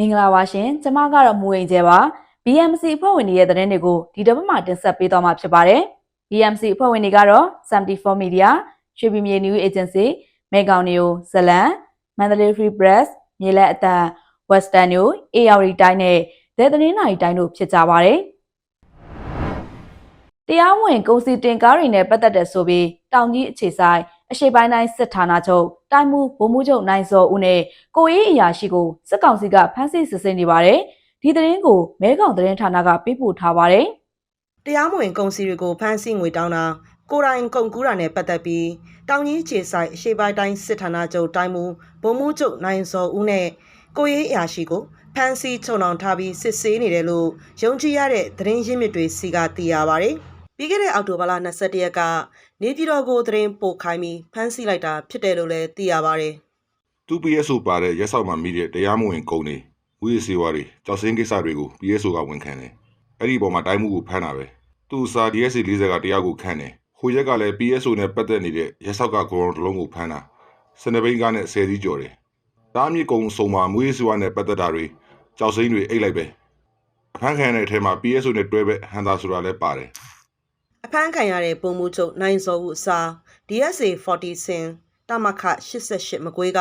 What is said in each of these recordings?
မင်္ဂလာပါရှင်ကျမကတော့မူရင်ကျဲပါ BMC အဖွဲ့ဝင်တွေရဲ့သတင်းတွေကိုဒီတစ်ပတ်မှာတင်ဆက်ပေးသွားမှာဖြစ်ပါတယ် BMC အဖွဲ့ဝင်တွေကတော့74 Media ရွှေပြည်မြေ News Agency မေကောင်နီယိုဇလန်မန္တလေး Free Press မြေလက်အတန် Western News AR တိုင်းနဲ့ဒေသသတင်းနိုင်တိုင်းတို့ဖြစ်ကြပါတယ်တရားဝင်ကုန်စည်တင်ကားတွေနဲ့ပတ်သက်တဲ့ဆိုပြီးတောင်ကြီးအခြေဆိုင် အရှိပိုင်းတိုင်းစစ်ဌာနချုပ်တိုင်းမှုဗိုလ်မှူးချုပ်နိုင်စောဦးနဲ့ကိုရေးအရာရှိကိုစစ်ကောင်စီကဖမ်းဆီးစစ်ဆေးနေပါတယ်။ဒီသတင်းကိုမဲခေါင်သတင်းဌာနကပေးပို့ထားပါတယ်တရားမဝင်ကုန်စည်တွေကိုဖမ်းဆီးငွေတောင်းတာကိုယ်တိုင်ကုန်ကူးတာနဲ့ပတ်သက်ပြီးတောင်ကြီးခြေဆိုင်အရှိပိုင်းတိုင်းစစ်ဌာနချုပ်တိုင်းမူဗိုလ်မှူးချုပ်နိုင်စောဦးနဲ့ကိုရေးအရာရှိကိုဖမ်းဆီးချုံအောင်ထားပြီးစစ်ဆေးနေတယ်လို့ယုံကြည်ရတဲ့သတင်းရင်းမြစ်တွေစီကသိရပါဗျ။ ပြီးခဲ့တဲ့အောက်တိုဘာလ22ရက်ကနေပြည်တော်ကိုသတင်းပို့ခိုင်းပြီးဖမ်းဆီးလိုက်တာဖြစ်တယ်လို့လည်းသိရပါဗျ။သူ PSO ပါတဲ့ရက်ဆောက်မှာမိတဲ့တရားမဝင်ကုန်တွေဝိရစေဝါတွေကြောက်စင်းကိစ္စတွေကို PSO ကဝန်ခံတယ်အဲ့ဒီအပေါ်မှာတိုင်းမှုကိုဖမ်းတာပဲသူစာ DSC 40ကတရားကိုခန့်တယ်ဟိုရက်ကလည်း PSO နဲ့ပတ်သက်နေတဲ့ရက်ဆောက်ကဂိုရုံတစ်လုံးကိုဖမ်းတာစနေဘိန်းကားနဲ့ဆယ်သီးကျော်တယ်တားမြစ်ကုံစုံမှာမွေးစေဝါနဲ့ပတ်သက်တာတွေကြောက်စင်းတွေအိတ်လိုက်ပဲအဖမ်းခံရတဲ့အထက်မှာ PSO နဲ့တွဲပဲဟန်တာဆိုတာလည်းပါတယ် အဖမ်းခံရတဲ့ပုံမှုချုပ်နိုင်စောဦးအစား DSA 40စင်တမခ88မကွေးက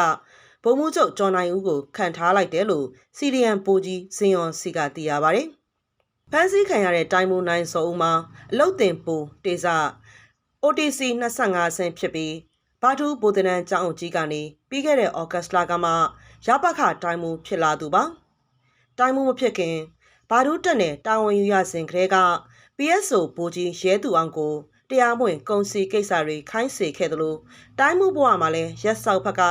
ဘုံမှုချုပ်ကျော်နိုင်ဦးကိုခံထားလိုက်တယ်လို့ CDN ပိုကြီးဇင်ယွန်စီကသိရပါတယ်။ဖမ်းဆီးခံရတဲ့တိုင်းမှုနိုင်စောဦးမှာအလုတ်တင်ပူတေစာ OTC 25ဆင့်ဖြစ်ပြီးဘာတူဗိုလ်တနန်ကျောင်းအုပ်ကြီးကနေပြီးခဲ့တဲ့ဩဂတ်စ်လကမှရပခတိုင်းမှုဖြစ်လာသူပါ။တိုင်းမှုမဖြစ်ခင်ဘာတူတက်နဲ့တာဝန်ယူရစဉ်ကတည်းက PSO ဘူကြီးရဲသူအောင်ကိုတရားမဝင်ကုန်စည်ကိစ္စတွေခိုင်းစေခဲ့သလိုတိုင်းမှုဘဝမှာလည်းရက်ဆောက်ဘက်က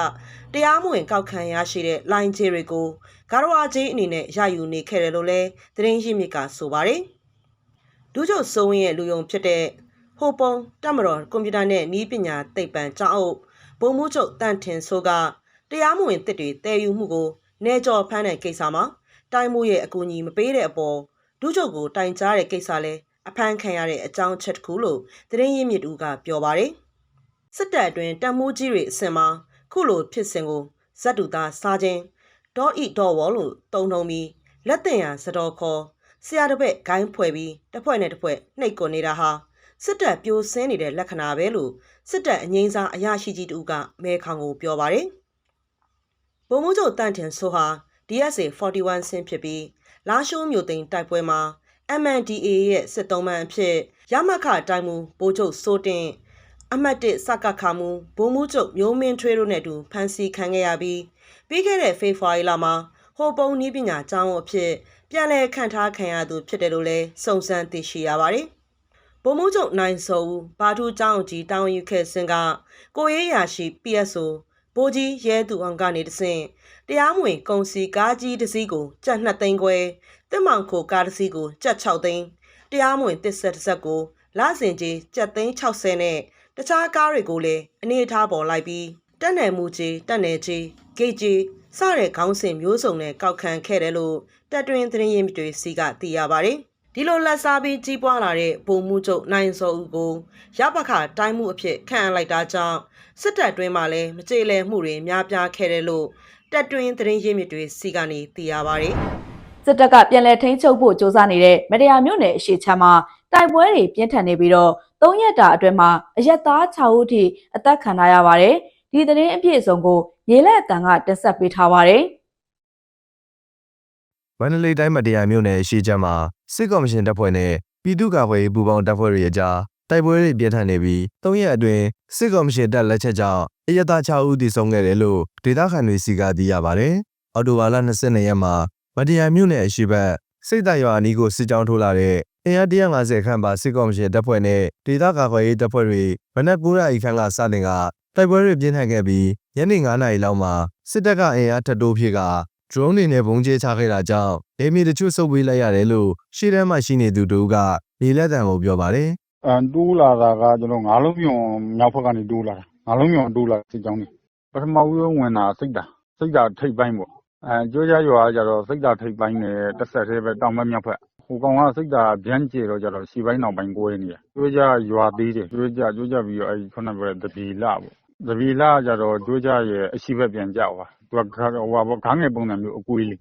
တရားမဝင်ကောက်ခံရရှိတဲ့လိုင်းချေတွေကိုဂါရဝါချင်းအနေနဲ့ရယူနေခဲ့တယ်လို့လည်းသတင်းရင်းမြစ်ကဆိုပါတယ်။ဒူးချုပ်စိုးဝင်းရဲ့လူယုံဖြစ်တဲ့ဟိုပုံတမတော်ကွန်ပျူတာနဲ့နီးပညာသိပ္ပံကျောင်းအုပ်ဘုံမှုချုပ်တန်ထင်ဆိုးကတရားမဝင်တစ်တွေတည်ယူမှုကိုနေကြော်ဖမ်းတဲ့ကိစ္စမှာတိုင်းမှုရဲ့အကူအညီမပေးတဲ့အပေါ်ဒူးချုပ်ကိုတိုင်ကြားတဲ့ကိစ္စလဲ အဖမ်းခံရတဲ့အကြောင်းချက်တစ်ခုလို့သတင်းရင်းမြစ်တူကပြောပါတယ်။စစ်တပ်အတွင်းတံမိုးကြီးတွေအစင်မှာခုလိုဖြစ်စဉ်ကိုဇက်တူသားစားခြင်းဒေါ်ဤဒေါ်ဝေါ်လို့တုံထုံပြီးလက်တင်ရစတော်ခေါ်ဆရာတစ်ပည့်ဂိုင်းဖွဲ့ပြီးတစ်ဖွဲ့နဲ့တစ်ဖွဲ့နှိပ်ကွန်နေတာဟာစစ်တပ်ပြိုဆင်းနေတဲ့လက္ခဏာပဲလို့စစ်တပ်အငိမ့်စားအရာရှိကြီးတူကမဲခေါင်ကိုပြောပါတယ်။ဗိုလ်မှူးချုပ်တန့်ထင်ဆိုဟာ DSA 41ဆင်းဖြစ်ပြီးလာရှိုးမြို့သိမ်းတိုက်ပွဲမှာ MNDAA ရဲ့စစ်သုံးမှန်အဖြစ်ရမခတိုင်းမူဘိုးချုပ်စိုးတင်အမှတ်1စကခမူဘုံမှုချုပ်မျိုးမင်းထွေးတို့နဲ့အတူဖမ်းဆီးခံခဲ့ရပြီးပြီးခဲ့တဲ့ဖေဖော်ဝါရီလမှာဟိုပုံနီးပညာကျောင်းအဖြစ်ပြန်လည်ခန့်ထားခံရသူဖြစ်တယ်လို့လည်းစုံစမ်းသိရှိရပါတယ်။ဘုံမှုချုပ်နိုင်စောဦးဘာထူးကျောင်းကြီးတောင်းယူခဲ့စဉ်ကကိုရေးရာရှိ PSO ဘိုးကြီးရဲသူအောင်ကနေတဆင့် တရားမဝင်ကုန်စည်ကားကြီးတစ်စီးကိုကြက်2သိန်းခွဲတစ်မောင်ခိုကားတစ်စီးကိုကြက်6သိန်းတရားမဝင်တစ်ဆက်တစ်ဆက်ကိုလစဉ်ကြီးကြက်သိန်း60နဲ့တခြားကားတွေကိုလည်းအနေအထားပေါ်လိုက်ပြီးတက်နယ်မှုကြီးတက်နယ်ကြီးဂိတ်ကြီးစတဲ့ခေါင်းစဉ်မျိုးစုံနဲ့ကောက်ခံခဲ့တယ်လို့တက်တွင်သတင်းရင်းမြစ်တွေစီကသိရပါတယ်ဒီလိုလက်စားပြီးကြီးပွားလာတဲ့ပုံမှုချုပ်နိုင်စောဦးကိုရပခတိုင်းမှုအဖြစ်ခန့်အပ်လိုက်တာကြောင့်စစ်တပ်တွင်းမှာလည်းမကြေလည်မှုတွေများပြားခဲ့တယ်လို့ တက်တွင်သတင်းရင်းမြစ်တွေစီကနေသိရပါတယ်။စစ်တပ်ကပြန်လည်ထိန်းချုပ်ဖို့စ조사နေတဲ့မတရားမြို့နယ်အရှိချမ်းမှာတိုက်ပွဲတွေပြင်းထန်နေပြီးတော့၃ရက်တာအတွင်းမှာအရက်သား6ဦးထိအသက်ခံထားရပါတယ်။ဒီသတင်းအပြည့်အစုံကိုရေလက်အတန်ကတင်ဆက်ပေးထားပါတယ်။မန္တလေးတိုင်းမတရားမြို့နယ်ရှေ့ချမ်းမှာစစ်ကော်မရှင်တပ်ဖွဲ့နဲ့ပြည်သူ့ကာကွယ်ရေးပူးပေါင်းတပ်ဖွဲ့တွေအကြားတိုက်ပွဲတွေပြင်းထန်နေပြီး၃ရက်အတွင်းစစ်ကော်မရှင်တပ်လက်ချက်ကြောင့် အရသာ6ဦးသေဆုံးခဲ့တယ်လို့ဒေသခံတွေစီကသိရပါတယ်။အော်တိုဘာလ22ရက်မှာမတရားမြို့နယ်အရှိဘက်စိတ်တရွာအနီးကိုစစ်ကြောင်းထိုးလာတဲ့အင်အား150ခန့်ပါစစ်ကော်မရှင်တပ်ဖွဲ့နဲ့ဒေသကာကွယ်ရေးတပ်ဖွဲ့တွေမနက်9:00နာရီခန့်ကစတင်ကတိုက်ပွဲတွေပြင်းထန်ခဲ့ပြီးညနေ9:00နာရီလောက်မှာစစ်တပ်ကအင်အားထပ်တိုးဖြစ်က drone တွေနဲ့ပုံကျဲချခဲ့တာကြောင့်လေမီတချို့စုပ်ပေးလိုက်ရတယ်လို့ရှေ့တန်းမှာရှိနေသူတို့ကမြေလက်တံကိုပြောပါတယ်အန်တိုးလာတာကကျွန်တော်ငါးလုံးမြုံမြောက်ဘက်ကနေတိုးလာတာ ငါးလုံးမြုံတိုးလာစစ်ကြောင်းနေပထမဦးဆုံးဝင်တာစိတ်တာစိတ်တာထိတ်ပိုင်းပေါ့အဲကြိုးကြရွာကကြတော့စိတ်တာထိတ်ပိုင်းနဲ့တစ်ဆက်တည်းပဲတောင်ဘက်မြောက်ဘက်ဟိုကောင်ကစိတ်တာဗျမ်းကျဲတော့ကြတော့ရှေ့ပိုင်းနောက်ပိုင်းကိုနေရကြိုးကြရွာသေးတယ်ကြိုးကြကြိုးကြပြီးတော့အဲဒီခုနကပြောတဲ့တပီလာပေါ့တပီလာကကြတော့ကြိုးကြရဲ့အရှိဘက်ပြန်ကြောက်သွားသူကဟိုဟာပေါ့ခန်းငယ်ပုံစံမျိုးအကွေးလေး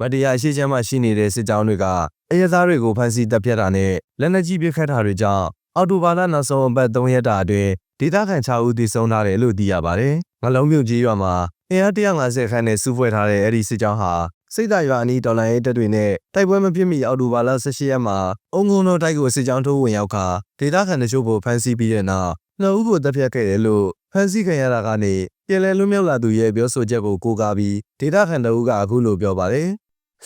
မတရားအရှိချမ်းမှရှိနေတဲ့စစ်ကြောင်းတွေကအရသားတွေကိုဖမ်းဆီးတပ်ဖြတ်တာနဲ့လက်နက်ကြီးပစ်ခတ်တာတွေကြောင့်အော်တိုဘာလနောက်ဆုံးအပတ်3ရက်တာအတွင်း ဒေသခံ6ဦးသေဆုံးထားတယ်လို့သိရပါတယ်။ငလုံးမြို့ကြီးရွာမှာအင်အား150ခန်းနဲ့စုဖွဲ့ထားတဲ့အဲ့ဒီစစ်ကြောင်းဟာစိတ်ဓာတ်ရွာအနီးတော်လိုင်းရေးတပ်တွေနဲ့တိုက်ပွဲမဖြစ်မီအော်တိုဘာလ18ရက်မှာအုံငုံတော်တိုက်ကိုစစ်ကြောင်းထိုးဝင်ရောက်ခါဒေသခံတချို့ကိုဖမ်းဆီးပြီးတဲ့နောက်နှစ်ဦးကိုတပ်ဖြတ်ခဲ့တယ်လို့ဖမ်းဆီးခံရတာကနေပြည်လဲလွတ်မြောက်လာသူရဲ့ပြောဆိုချက်ကိုကိုးကားပြီးဒေသခံတအုပ်ကအခုလိုပြောပါတယ်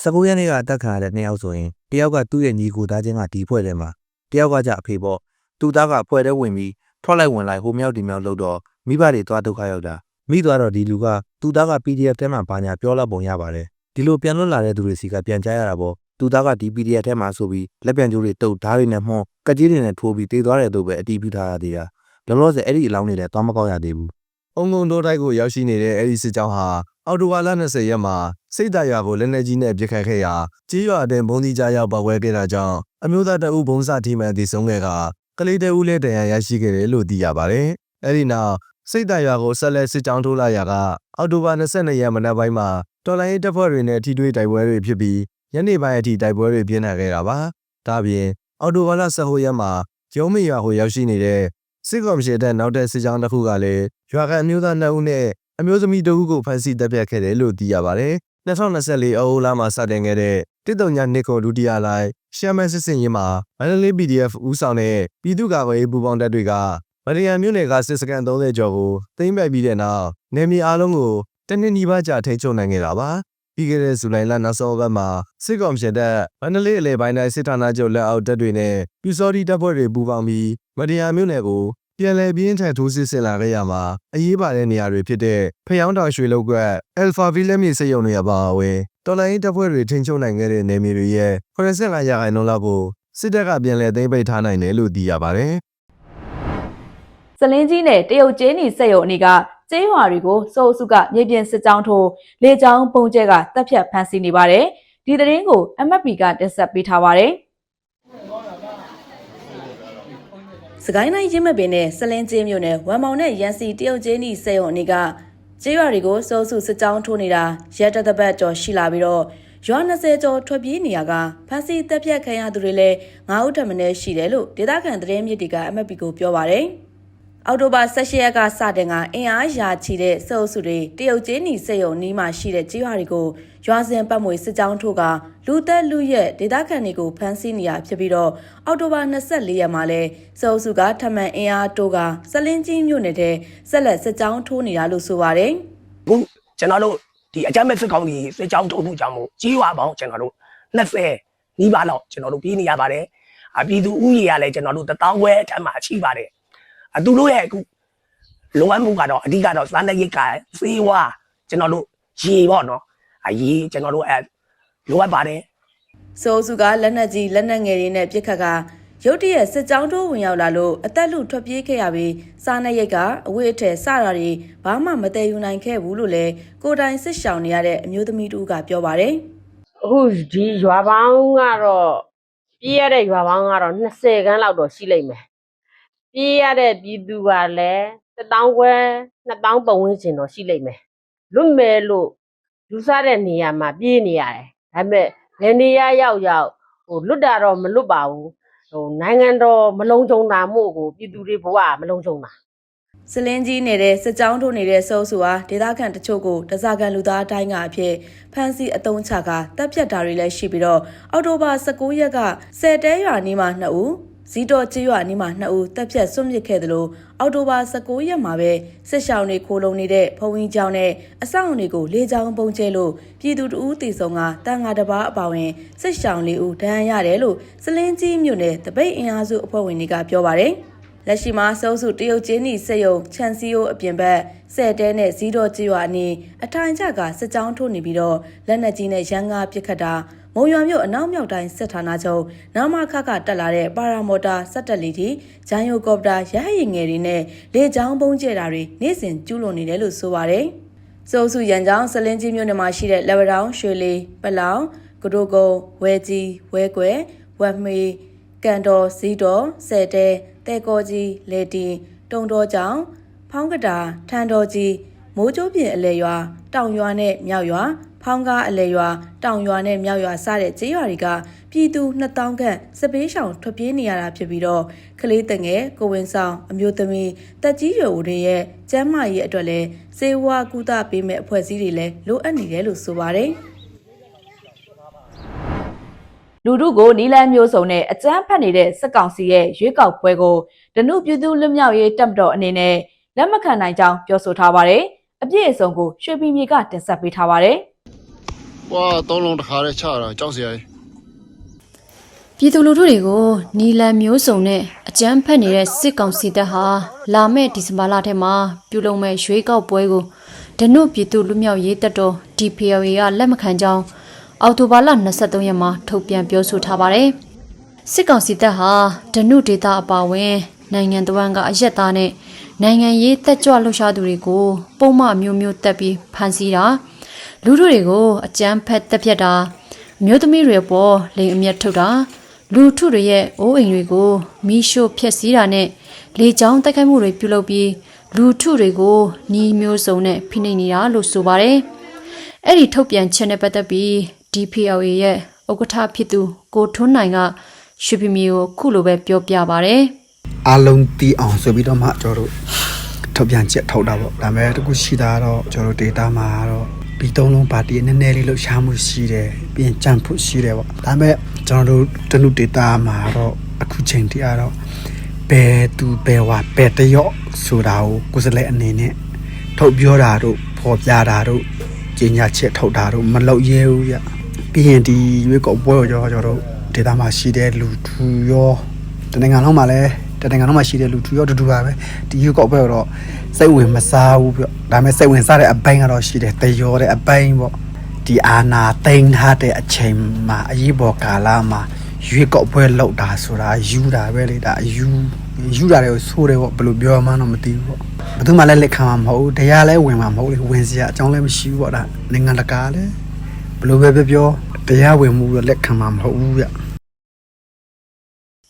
19ရက်နေ့ကအတက်ခံရတဲ့နှစ်ယောက်ဆိုရင်တယောက်ကသူ့ရဲ့ညီကိုသားချင်းကဒီဖွဲ့ထဲမှာတယောက်ကကြအဖေပေါ့သူသားကဖွဲ့ထဲဝင်ပြီး ထွက်လိုက်ဝင်လိုက်ဟိုမြောက်ဒီမြောက်လှုပ်တော့မိဘတွေသွားဒုက္ခရောက်တာမိသွားတော့ဒီလူကသူသားက PDF ထဲမှာဘာညာပြောလာပုံရပါတယ်ဒီလိုပြန်လွတ်လာတဲ့သူတွေစီကပြန်ကြားရတာပေါ့သူသားကဒီ PDF ထဲမှာဆိုပြီးလက်ပြန်ကြိုးတွေတုပ်ဓားတွေနဲ့မှွန်းကကြီးတွေနဲ့ထိုးပြီးတေးသွားတယ်လို့ပဲအတီးပြုထားရသေးတာလောလောဆယ်အဲ့ဒီအလောင်းတွေလည်းသွားမကောက်ရသေးဘူး။အုံငုံတော်တိုက်ကိုရောက်ရှိနေတဲ့အဲ့ဒီစစ်ကြောင်းဟာအော်တိုဝါလ20ရက်မှာစိတ်ဓာတ်ရွာကိုလက်နက်ကြီးနဲ့ပစ်ခတ်ခဲ့ရာကြီးရွာအတွင်းဘုံဒီကြားရောက်ပောက်ကွဲခဲ့တာကြောင့်အမျိုးသားတအုပ်ဘုံစထိမှန်တည်ဆုံးခဲ့က ကလေးတအုပ်လည်းတရန်ရရှိခဲ့တယ်လို့သိရပါတယ်။အဲ့ဒီနောက်စိတ်ဓာတ်ရွာကိုဆက်လက်စစ်ကြောင်းထိုးလာရာကအော်တိုဘာ22ရက်မနက်ပိုင်းမှာတော်လိုင်းရေးတပ်ဖွဲ့တွေနဲ့ထိတွေ့တိုက်ပွဲတွေဖြစ်ပြီးညနေပိုင်းအထိတိုက်ပွဲတွေပြင်းထန်ခဲ့တာပါ။ဒါပြင်အော်တိုဘာလ10ရက်မှာရုံးမရွာကိုရောက်ရှိနေတဲ့စစ်ကော်မရှင်တပ်နောက်တဲ့စစ်ကြောင်းတစ်ခုကလည်းရွာကန်အမျိုးသား2ဦးနဲ့အမျိုးသမီး2ဦးကိုဖမ်းဆီးတပ်ဖြတ်ခဲ့တယ်လို့သိရပါတယ်။ 2024အောက်တိုဘာမှာစတင်ခဲ့တဲ့တစ်တုံညာနှစ်ကိုဒုတိယလိုက်ရှမ်းမဲစစ်စင်ရင်မှာမန္တလေး PDF ဦးဆောင်တဲ့ပြည်သူ့ကာကွယ်ရေးပူးပေါင်းတပ်တွေကမရရန်မြို့နယ်ကစစ်စကန်30ကျော်ကိုသိမ်းပိုက်ပြီးတဲ့နောက်နေမြေအားလုံးကိုတနင်္နီးပါးကြာထိန်းချုပ်နိုင်ခဲ့တာပါ။ပြီးခဲ့တဲ့ဇူလိုင်လနောက်ဆုံးပတ်မှာစစ်ကောင်ရှင်တပ်မန္တလေးအလဲပိုင်းတိုင်းစစ်ဌာနချုပ်လက်အောက်တပ်တွေနဲ့ပြူစောတိတပ်ဖွဲ့တွေပူးပေါင်းပြီးမရရန်မြို့နယ်ကို ပြန်လည်ပြင်းထန်ထိုးစစ်ဆင်လာခဲ့ရမှာအရေးပါတဲ့နေရာတွေဖြစ်တဲ့ဖျောင်းတောင်ရွှေလောက်ကွက်အယ်ဖာဗီလက်မြေစိတ်ရုံတွေအပါအဝင်တော်လိုင်းတပ်ဖွဲ့တွေထိန်းချုပ်နိုင်ခဲ့တဲ့နေမြေတွေရဲ့85ရာခိုင်နှုန်းလောက်ကိုစစ်တပ်ကပြန်လည်သိမ်းပိတ်ထားနိုင်တယ်လို့သိရပါတယ်စလင်းကြီးနဲ့တရုတ်ကျင်းနီစက်ရုံအနီးကကျေးရွာတွေကိုစိုးအစုကမြေပြင်စစ်ကြောင်းထိုးလေကြောင်းပုံကျဲကတပ်ဖြတ်ဖမ်းဆီးနေပါတယ်။ဒီသတင်းကို MFP ကတင်ဆက်ပေးထားပါတယ်။ စကိုင်းတိုင်းရင်းမပင်နဲ့စလင်းကျင်းမြို့နယ်ဝမ်မောင်နဲ့ရန်စီတရုတ်ကျင်းနီစက်ရုံအနီးကကျေးရွာတွေကိုစိုးအစုစစ်ကြောင်းထိုးနေတာရက်တသက်ပတ်ကျော်ရှိလာပြီးတော့ရွာ20ကျော်ထွက်ပြေးနေရကဖမ်းဆီးတပ်ဖြတ်ခံရသူတွေလည်း9ဦးထပ်မံရှိတယ်လို့ဒေသခံသတင်းမြစ်တွေက MFP ကိုပြောပါတယ်။ အောက်တိုဘာ16ရက်ကစတင်ကအင်အားရာချီတဲ့စအုပ်စုတွေတရုတ်ကျင်းနီစက်ရုံနီးမှာရှိတဲ့ကြေးရွာတွေကိုရွာစဉ်ပတ်မွေစစ်ကြောင်းထိုးကလူသက်လူရက်ဒေသခံတွေကိုဖမ်းဆီးနေရဖြစ်ပြီးတော့အောက်တိုဘာ24ရက်မှာလဲစအုပ်စုကထပ်မံအင်အားတိုးကစလင်းကြီးမြို့နယ်တဲ့ဆက်လက်စစ်ကြောင်းထိုးနေတာလို့ဆိုပါတယ်အခုကျွန်တော်တို့ဒီအကြမ်းမဲ့စစ်ကောင်စီစစ်ကြောင်းထုတ်မှုကြောင့်မို့ကြီးရွာပေါင်းကျွန်တော်တို့20နီးပါးလောက်ကျွန်တော်တို့ပြေးနေရပါတယ်အပြည်သူဥယျာဉ်ကလည်းကျွန်တော်တို့တသောင်းခွဲအထက်မှာရှိပါတယ် အသူတို့ရဲ့အခုလိုအပ်မှုကတော့အဓိကတော့စားနပ်ရိက္ခာစေဝါကျွန်တော်တို့ရေပေါ့နော်အရေကျွန်တော်တို့အဲလိုအပ်ပါတယ်စိုးစုကလက်နက်ကြီးလက်နက်ငယ်တွေနဲ့ပြစ်ခတ်ကရုတ်တရက်စစ်ကြောင်းထိုးဝင်ရောက်လာလို့အသက်လူထွက်ပြေးခဲ့ရပြီးစားနပ်ရိတ်ကအဝိအထည်စတာတွေဘာမှမတည်ယူနိုင်ခဲ့ဘူးလို့လည်းကိုယ်တိုင်စစ်ရှောင်နေရတဲ့အမျိုးသမီးတူကပြောပါတယ်အခုဒီရွာပေါင်းကတော့ပြေးရတဲ့ရွာပေါင်းကတော့20ခန်းလောက်တော့ရှိလိမ့်မယ် ပြေးရတဲ့ပြည်သူကလည်း1000ခွဲ2000ပတ်ဝန်းကျင်တော့ရှိလိမ့်မယ်လွတ်မယ်လို့ယူဆတဲ့နေရာမှာပြေးနေရတယ်ဒါပေမဲ့ဘယ်နေရာရောက်ရောက်ဟိုလွတ်တာတော့မလွတ်ပါဘူးဟိုနိုင်ငံတော်မလုံးကြုံတာမို့ကိုပြည်သူတွေဘဝမလုံးကြုံတာစလင်းကြီးနေတဲ့စစ်ကြောင်းထိုးနေတဲ့စိုးစုဟာဒေသခံတချို့ကိုတစားကန်လူသားအတိုင်းကအဖြစ်ဖမ်းဆီးအတုံးချကတပ်ဖြတ်တာတွေလည်းရှိပြီးတော့အောက်တိုဘာ19ရက်ကဆယ်တဲရွာနီးမှာ2ဦး ဇီတော်ကျေးရွာနီးမှာ2ဦးတပ်ဖြတ်ဆွန့်ပစ်ခဲ့တယ်လို့အောက်တိုဘာ19ရက်မှာပဲစစ်ရှောင်းတွေခိုးလုံနေတဲ့ဖုံကြီးကျောင်းနဲ့အဆောင်တွေကိုလေကြောင်းပုံကျဲလို့ပြည်သူတဦးတီဆောင်ကတန်ဃာတစ်ပါးအပါဝင်စစ်ရှောင်းလေးဦးဒဏ်ရာရတယ်လို့စလင်းကြီးမြို့နယ်တပိတ်အင်အားစုအဖွဲ့ဝင်တွေကပြောပါတယ်။လက်ရှိမှာစုံစုတရုတ်ချင်းနီစက်ယုံချန်စီယိုအပြင်ဘက်ဆဲတဲနဲ့ဇီးတော်ကျွာအနီးအထိုင်ချကစစ်ကြောင်းထိုးနေပြီးတော့လက်နက်ကြီးနဲ့ရန်ကားပစ်ခတ်တာ မုံရွာမြို့အနောက်မြောက်တိုင်းစစ်ဌာနချုပ်နာမခကတက်လာတဲ့ပါရာမော်တာစက်တက်လီတီဂျန်ယိုကော်ပတာရဟရင်ငယ်တွေနဲ့လေကြောင်းပုံကျဲတာတွေနေ့စဉ်ကျူးလွန်နေတယ်လို့ဆိုပါတယ်။စုံစုရန်ကြောင်းစလင်းကြီးမြို့နယ်မှာရှိတဲ့လက်ဝတောင်ရွှေလီပလောင်ကဒိုကုံဝဲကြီးဝဲကွယ်ဝက်မေကန်တော်ဇီးတော်ဆဲတဲတဲကောကြီးလေတီတုံတော်ကြောင်ဖောင်းကတာထန်တော်ကြီးမိုးကျိုးပြင်အလဲရွာတောင်ရွာနဲ့မြောက်ရွာ ဖဖောင်းကားအလဲရွာတောင်ရွာနဲ့မြောက်ရွာစတဲ့ကျေးရွာတွေကပြည်သူ2000ခန့်စပေးရှောင်ထွက်ပြေးနေရတာဖြစ်ပြီးတော့ကလေးတငယ်ကိုဝင်ဆောင်အမျိုးသမီးတက်ကြီးရွယ်ဦးတွေရဲ့ကျန်းမာရေးအတွက်လည်းစေဝါကူတာပေးမဲ့အဖွဲ့အစည်းတွေလည်းလိုအပ်နေတယ်လို့ဆိုပါတယ်လူထုကိုနီလန်းမျိုးစုံနဲ့အကြမ်းဖက်နေတဲ့စစ်ကောင်စီရဲ့ရွေးကောက်ပွဲကိုဒနုပြည်သူလွတ်မြောက်ရေးတပ်မတော်အနေနဲ့လက်မခံနိုင်ကြောင်းပြောဆိုထားပါတယ်။အပြည့်အစုံကိုရွှေပြည်မြေကတင်ဆက်ပေးထားပါတယ်။ ။ဘွာသုံးလုံးတစ်ခါတည်းချတာကြောက်စရာကြီးပြည်သူလူထုတွေကိုနီလန်မျိုးစုံနဲ့အကြမ်းဖက်နေတဲ့စစ်ကောင်စီတပ်ဟာလာမယ့်ဒီဇင်ဘာလထဲမှာပြုလုပ်မဲ့ရွေးကောက်ပွဲကိုဒနုပြည်သူလူမျိုးရေးတပ်တော် DPLA ကလက်မခံကြောင်းအောက်တိုဘာလ23ရက်မှာထုတ်ပြန်ပြောဆိုထားပါတယ်။စစ်ကောင်စီတပ်ဟာဒနုဒေတာအပါအဝင် နိုင်ငံတော်ကအရက်သားနဲ့နိုင်ငံရေးတက်ကြွလှုပ်ရှားသူတွေကိုပုံမှန်မျိုးမျိုးတက်ပြီးဖမ်းဆီးတာ။ လူထုတွေကိုအကြမ်းဖက်တက်ဖြတ်တာအမျိုးသမီးတွေပေါ်လိန်အမျက်ထုတ်တာလူထုတွေရဲ့အိုးအိမ်တွေကိုမီးရှို့ဖျက်ဆီးတာနဲ့လေကြောင်းတိုက်ခိုက်မှုတွေပြုလုပ်ပြီးလူထုတွေကိုနှီးမျိုးစုံနဲ့ဖိနှိပ်နေတာလို့ဆိုပါတယ်။အဲ့ဒီထုတ်ပြန်ချက်နဲ့ပတ်သက်ပြီး DPLA ရဲ့ဥက္ကဋ္ဌဖြစ်သူကိုထွန်းနိုင်ကရွှေပြည်မြေကိုခုလိုပဲပြောပြပါတယ်။အားလုံးတီးအောင်ဆိုပြီးတော့မှကျွန်တော်တို့ထုတ်ပြန်ချက်ထုတ်တာပေါ့ဒါပေမဲ့တခုရှိတာကတော့ကျွန်တော်တို့ data မှာတော့ ပြီးသုံးလုံးပါတီနည်းနည်းလေးလှုပ်ရှားမှုရှိတယ်ပြီးရင်ကြံဖို့ရှိတယ်ပေါ့ဒါပေမဲ့ကျွန်တော်တို့တနု data မှာတော့အခုချိန်ထိကတော့ဘယ်သူဘယ်ဝါဘယ်တရော့ဆိုတာကိုကိုယ်စလဲအနေနဲ့ထုတ်ပြောတာတို့ပေါ်ပြတာတို့ကြီးညာချက်ထုတ်တာတို့မလုပ်ရဲဘူးရပြီးရင်ဒီရွေးကောက်ပွဲကိုကျွန်တော်တို့ data မှာရှိတဲ့လူသူရောတနင်္ဂနွေလုံးမှာလည်း တနင်္ဂနွေလုံးမှာရှိတဲ့လူသူရောတူတူပါပဲဒီယူကော့ဘက်တော့စိတ်ဝင်မစားဘူးပြောဒါပေမဲ့စိတ်ဝင်စားတဲ့အပိုင်းကတော့ရှိတယ်တရောတဲ့အပိုင်းပေါ့ဒီအာနာတိန်ထားတဲ့အချိန်မှာအရေးပေါ်ကာလမှာရွေးကော့ပွဲလောက်တာဆိုတာယူတာပဲလေဒါယူယူတာတွေကိုဆိုးတယ်ပေါ့ဘယ်လိုပြောမှန်းတော့မသိဘူးပေါ့ဘယ်သူမှလည်းလက်ခံမှာမဟုတ်ဘူးတရားလည်းဝင်မှာမဟုတ်လေဝင်စရာအကြောင်းလည်းမရှိဘူးပေါ့ဒါနိုင်ငံတကာလည်းဘယ်လိုပဲပြောပြောတရားဝင်မှုတော့လက်ခံမှာမဟုတ်ဘူးဗျ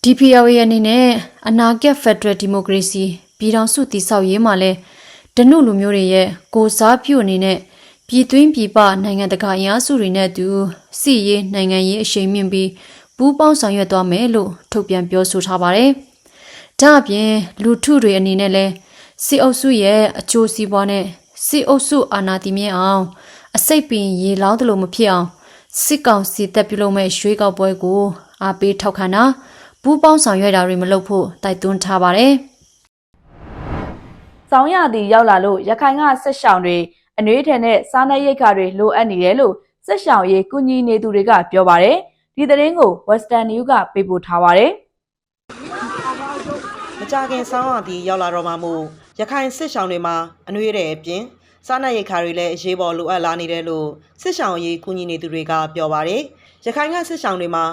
DPLA အနေနဲ့အနာဂတ် Federal Democracy ပြည်ထောင်စုတည်ဆောက်ရေးမှာလဲဒနုလူမျိုးတွေရဲ့ကိုစားပြုအနေနဲ့ပြည်တွင်းပြည်ပနိုင်ငံတကာအင်အားစုတွေနဲ့အတူစီရေးနိုင်ငံရေးအရှိန်မြင့်ပြီးပူးပေါင်းဆောင်ရွက်သွားမယ်လို့ထုတ်ပြန်ပြောဆိုထားပါတယ်။ဒါအပြင်လူထုတွေအနေနဲ့လဲစီအုပ်စုရဲ့အကျိုးစီးပွားနဲ့စီအုပ်စုအာဏာတည်မြဲအောင်အစိတ်ပင်ရေလောင်းတယ်လို့မဖြစ်အောင်စစ်ကောင်စီတပ်ပြုလုပ်မဲ့ရွေးကောက်ပွဲကိုအားပေးထောက်ခံတာ ပူးပေါင်းဆောင်ရွက်တာတွေမလုပ်ဖို့တိုက်တွန်းထားပါတယ်။စောင်းရသည်ရောက်လာလို့ရခိုင်ကဆက်ရှောင်တွေအနှွေးထည်နဲ့စားနပ်ရိက္ခာတွေလိုအပ်နေတယ်လို့ဆက်ရှောင်ရေးကူညီနေသူတွေကပြောပါတယ်။ဒီသတင်းကို Western News ကပေးပို့ထားပါတယ်။မကြခင်ဆောင်းရသည်ရောက်လာတော့မှမို့ရခိုင်စစ်ဆောင်တွေမှာအနှွေးတဲ့အပြင်စားနပ်ရိက္ခာတွေလည်းအရေးပေါ်လိုအပ်လာနေတယ်လို့စစ်ဆောင်ရေးကူညီနေသူတွေကပြောပါတယ်။ရခိုင်ကစစ်ဆောင်တွေမှာ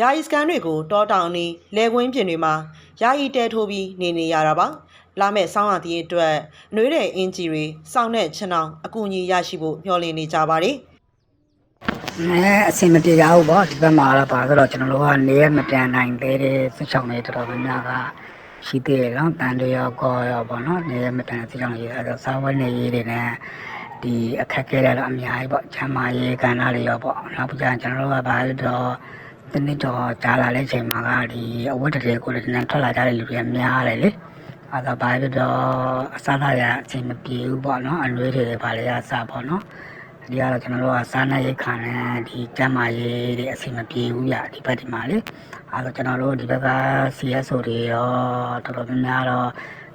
ယာယီစကန်တွေကိုတောတောင်အနီးလဲကွင်းပြင်တွေမှာယာယီတဲထိုးပြီးနေနေရတာပါ။လာမဲ့ဆောင်းရသည်အတွက်အနှွေးတဲ့အင်ဂျီတွေစောင်းတဲ့ချင်အောင်အကူအညီရရှိဖို့မျှော်လင့်နေကြပါတယ်။အဲအဆင်မပြေကြဘူးပေါ့ဒီဘက်မှာတော့ပါဆိုတော့ကျွန်တော်တို့ကနေရမပြန်နိုင်သေးတဲ့စစ်ချောင်းတွေတော်တော်များများကရှိသေးတယ်နော်တန်တရောကောရောပေါ့နော်နေရမပြန်တဲ့စစ်ချောင်းတွေအဲတော့စားဝတ်နေရေးတွေနဲ့ဒီအခက်အခဲတွေတော့အများကြီးပေါ့ချမ်းမာရေးကဏ္ဍတွေရောပေါ့နောက်ပြီးကြကျွန်တော်တို့ကဘာလို့တော့ တနေ့တော့ကြားလာတဲ့အချိန်မှာကဒီအဝတ်တွေကိုလည်းနည်းထွက်လာကြတဲ့လူတွေများတယ်လေအဲတော့ဘာလို့တော့အစားအသောက်ရအချိန်မပြေဘူးပေါ့နော်အနှွေးတွေဘာတွေရအစားပေါ့နော်ဒီကတော့ကျွန်တော်တို့ကစားနပ်ရိက္ခာနဲ့ဒီကျန်းမာရေးတွေအဆင်မပြေဘူးရဒီဘက်ဒီမှာလေအဲတော့ကျွန်တော်တို့ဒီဘက်က CSO တွေရောတော်တော်များများတော့